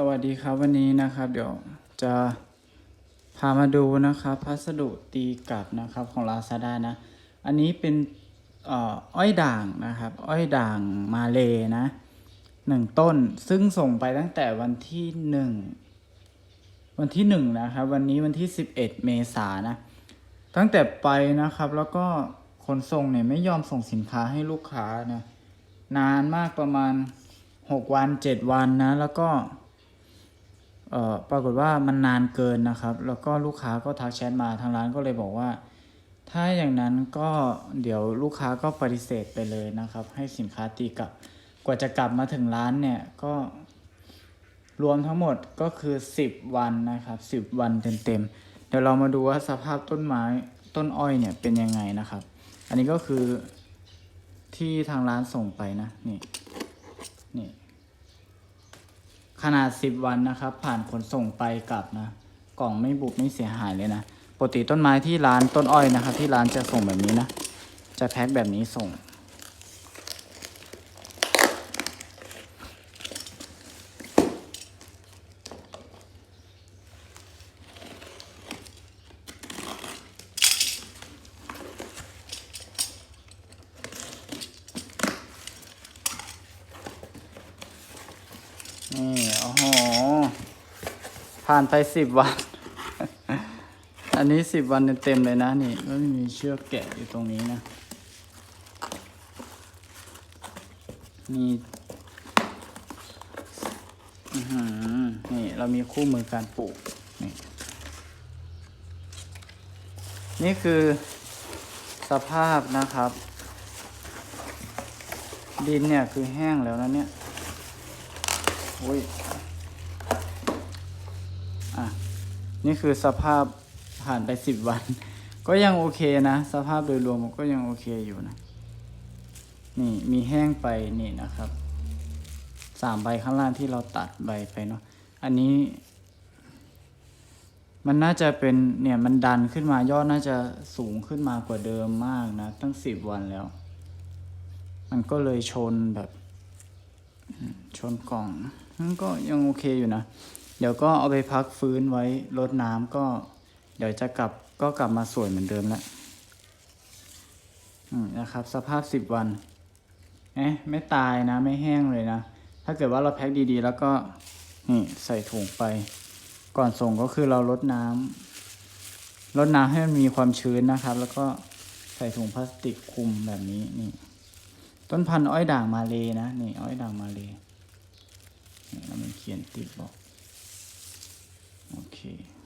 สวัสดีครับวันนี้นะครับเดี๋ยวจะพามาดูนะครับพัสดุตีกลับนะครับของ Lazada นะ อันนี้เป็นอ้อยด่างนะครับ อ้อยด่างมาเลนะหนึ่งต้นซึ่งส่งไปตั้งแต่วันที่หนึ่งวันที่หนึ่งนะครับ วันนี้วันที่สิบเอ็ดเมษานนะตั้งแต่ไปนะครับแล้วก็ขนส่งเนี่ยไม่ยอมส่งสินค้าให้ลูกค้านะนานมากประมาณหกวันเจ็ดวันนะ แล้วก็ เอ่อปรากฏว่ามันนานเกินนะครับ แล้วก็ลูกค้าก็ทักแชทมาทางร้านก็เลยบอกว่า ถ้าอย่างนั้นก็เดี๋ยวลูกค้าก็ปฏิเสธไปเลยนะครับ ให้สินค้าตีกลับ กว่าจะกลับมาถึงร้านเนี่ยก็รวมทั้งหมดก็คือ 10 วันนะครับ10 วันเต็มๆ เดี๋ยวเรามาดูว่าสภาพต้นไม้ต้นอ้อยเนี่ยเป็นยังไงนะครับ อันนี้ก็คือที่ทางร้านส่งไปนะนี่นี่ ขนาด 10 วันนะครับ ผ่านขนส่งไปกลับนะ กล่องไม่บุบไม่เสียหายเลยนะปกติต้นไม้ที่ร้านต้นอ้อยนะครับ ที่ร้านจะส่งแบบนี้นะ จะแพ็คแบบนี้ส่ง นี่โอ้โห ผ่านไปสิบวัน อันนี้สิบวันเต็มเลยนะนี่ก็มีเชือกแกะอยู่ตรงนี้นะ มีนี่เรามีคู่มือการปลูก นี่ นี่คือสภาพนะครับ ดินเนี่ยคือแห้งแล้วนะเนี่ย อุ้ย อะ นี่คือสภาพผ่านไปสิบวัน ก็ยังโอเคนะ สภาพโดยรวมก็ยังโอเคอยู่นะ นี่มีแห้งไปนี่นะครับสามใบข้างล่างที่เราตัดใบไปเนาะอันนี้ มันน่าจะเป็นเนี่ยมันดันขึ้นมายอดน่าจะสูงขึ้นมากว่าเดิมมากนะ ตั้งสิบวันแล้ว มันก็เลยชนแบบ ชนกล่องมันก็ยังโอเคอยู่นะ เดี๋ยวก็เอาไปพักฟื้นไว้รดน้ำก็ เดี๋ยวจะกลับก็กลับมาสวยเหมือนเดิมแล้วนะครับ สภาพสิบวันเอ๊ะไม่ตายนะ ไม่แห้งเลยนะ ถ้าเกิดว่าเราแพ็คดีๆ แล้วก็นี่ใส่ถุงไป ก่อนส่งก็คือเราลดน้ำลดน้ำให้มันมีความชื้นนะครับ แล้วก็ใส่ถุงพลาสติกคลุมแบบนี้นี่ ต้นพันธุ์อ้อยด่างมาเลยนะนี่อ้อยด่างมาเลยนี่แล้วมันเขียนติดบอก aqui.